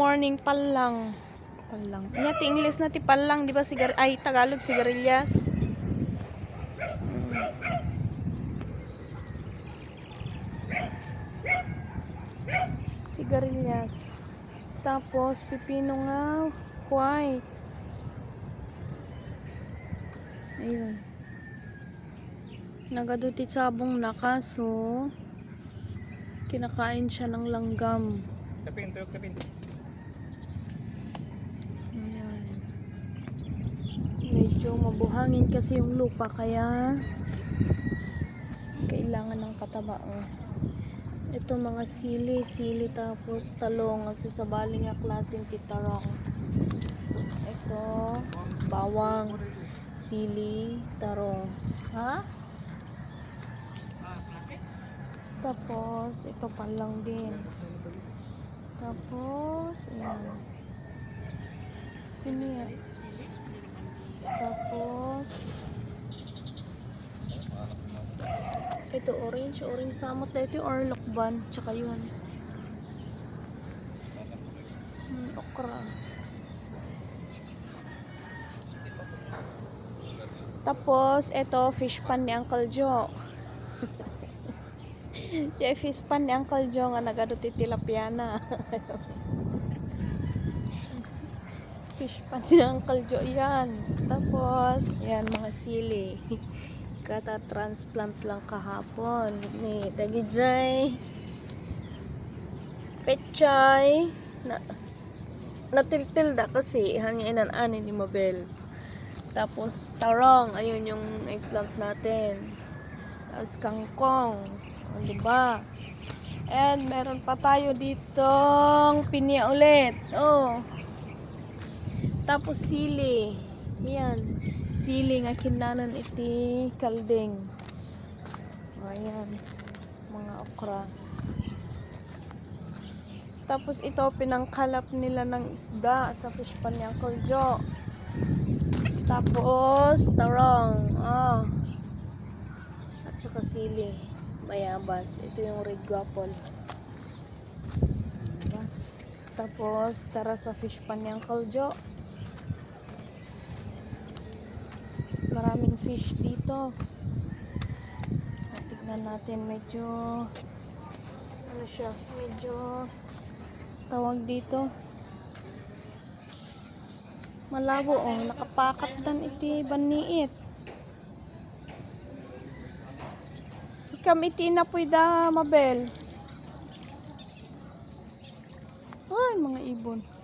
morning palang. Palang. Nya ti English na ti palang, di ba sigar ay Tagalog sigarilyas. Sigarilyas. Tapos pipino nga white. Ayun. Nagadutit sabong na kaso kinakain siya ng langgam. Kapin, tuyok kapin. Ayan. Medyo mabuhangin kasi yung lupa kaya kailangan ng pataba. Oh. Ito mga sili, sili tapos talong, nagsasabaling nga klaseng titarong. Ito, bawang, sili, tarong. Ha? Tapos, ito palang din. Tapos, ayan. Yan? Tapos, ito orange, orange samot na ito yung orlokban, tsaka yun. Hmm, okra. Tapos, ito fish pan ni Uncle Joe. yung fish pan ni Uncle Joe nga nagaduti tilapia na. fish pan ni Uncle Joe yan. Tapos, yan mga sili. Kata transplant lang kahapon. Ni Dagijay. Pechay. Na, natiltil da kasi. Hangin ani ni Mabel. Tapos, tarong. Ayun yung eggplant natin. Tapos, kangkong. O, diba? And, meron pa tayo ditong pinya ulit. Oh. Tapos sili. Yan. Sili nga kinanan iti kalding. Ayan. Mga okra. Tapos ito pinangkalap nila ng isda sa fish pan ni Uncle Joe. Tapos tarong. Oh. At saka sili. Bayabas. Ito yung red guapol. Tapos tara sa fish pan ni Uncle Joe. maraming fish dito. So, tignan natin medyo ano siya, medyo tawag dito. Malabo oh, nakapakat dan iti baniit. Ikam iti na da mabel. Ay, mga ibon.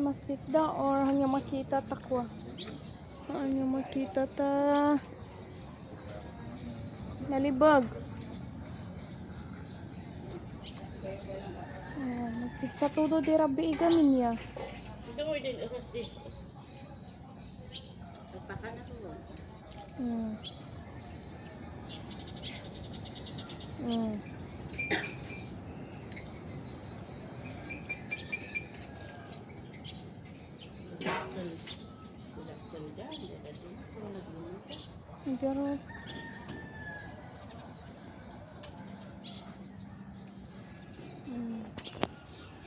Masitda or hanya makita takwa. Hanya makita ta. Nalibag. Sa todo di rabi igamin niya. Ito mo 点喽。